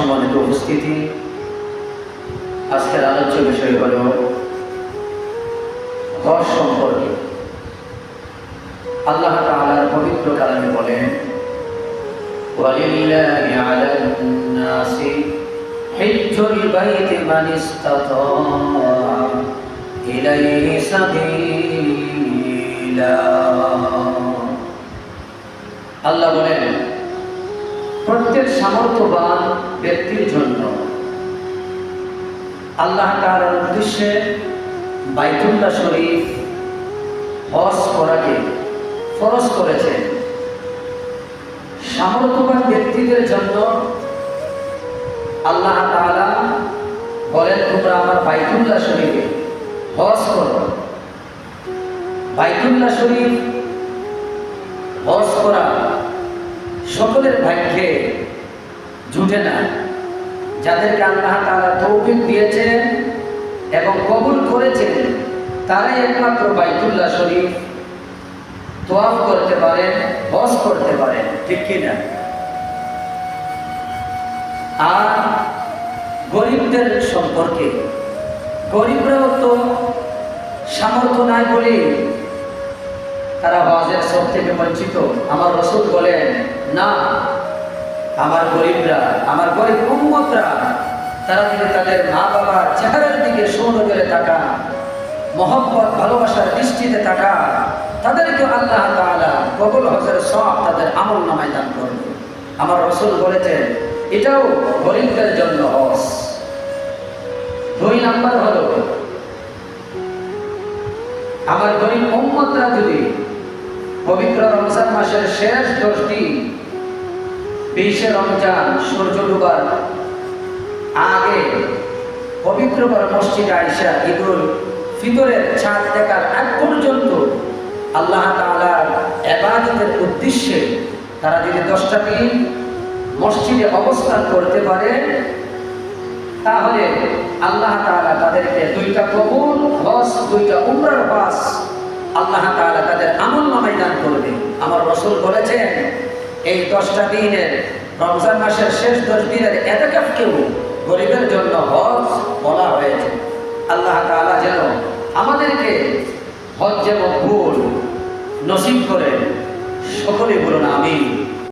সম্মানিত উপস্থিতি আজকের আলোচ্য বিষয় হল হজ সম্পর্কে আল্লাহ তাআলার পবিত্র কালামে বলেন وَلِلَّهِ عَلَى النَّاسِ حِجُّ الْبَيْتِ مَنِ اسْتَطَاعَ إِلَيْهِ سَبِيلًا আল্লাহ বলেন প্রত্যেক সামর্থ্যবান ব্যক্তির জন্য। আল্লাহ তাআলার উদ্দেশ্যে বাইতুল্লাহ শরীফ হজ করাকে ফরজ করেছেন। সামর্থ্যবান ব্যক্তিদের জন্য আল্লাহ তাআলা বলেন, তোমরা আমার বাইতুল্লাহ শরীফে হজ করো। বাইতুল্লাহ শরীফ হজ করা সকলের ভাগ্যে জুটে না। যাদেরকে আল্লাহ তারা তৌফিক দিয়েছেন এবং কবুল করেছেন, তারাই একমাত্র বাইতুল্লাহ শরীফ। তোয়াফ করতে পারেন, হজ করতে পারেন, ঠিক কিনা? আর গরিবদের সম্পর্কে, গরিবরাও তো সামর্থ্য নাই বলে তারা হজের সব থেকে বঞ্চিত। আমার রসুল বলেন না, আমার গরিবরা, আমার গরিব উম্মতরা, তারা যদি তাদের মা বাবার চেহারার দিকে সৌনজরে থাকা মহব্বত, ভালোবাসার দৃষ্টিতে থাকা তাদেরকে আল্লাহ তাআলা কবুল হজের সব তাদের আমল নামায় দান করবে আমার রসুল বলেছেন, এটাও গরিবদের জন্য হজ। দুই নাম্বার হলো, আমার গরিব উম্মতরা যদি পবিত্র রমজান মাসের শেষ দশটি বিশে রমজান সূর্য ডুবার। আগে পবিত্র পবিত্রবার মসজিদ আয়সা ঈদুল ফিতরের ছাদ দেখার আগ পর্যন্ত আল্লাহ তাআলার এবাদতের উদ্দেশ্যে তারা যদি দশটা দিন মসজিদে অবস্থান করতে পারে, তাহলে আল্লাহ তাআলা তাদেরকে দুইটা কবুল, হজ, দুইটা উমরার বাস আল্লাহ তাআলা তাদের আমল নামাই দান করবে। আমার রসুল বলেছেন এই দশটা দিনের, রমজান মাসের শেষ দশ দিনের এত কেউ গরিবের জন্য হজ বলা হয়েছে। আল্লাহ তালা যেন আমাদেরকে হজ যেমন ভুল নসিব করে সকলে বলুন আমি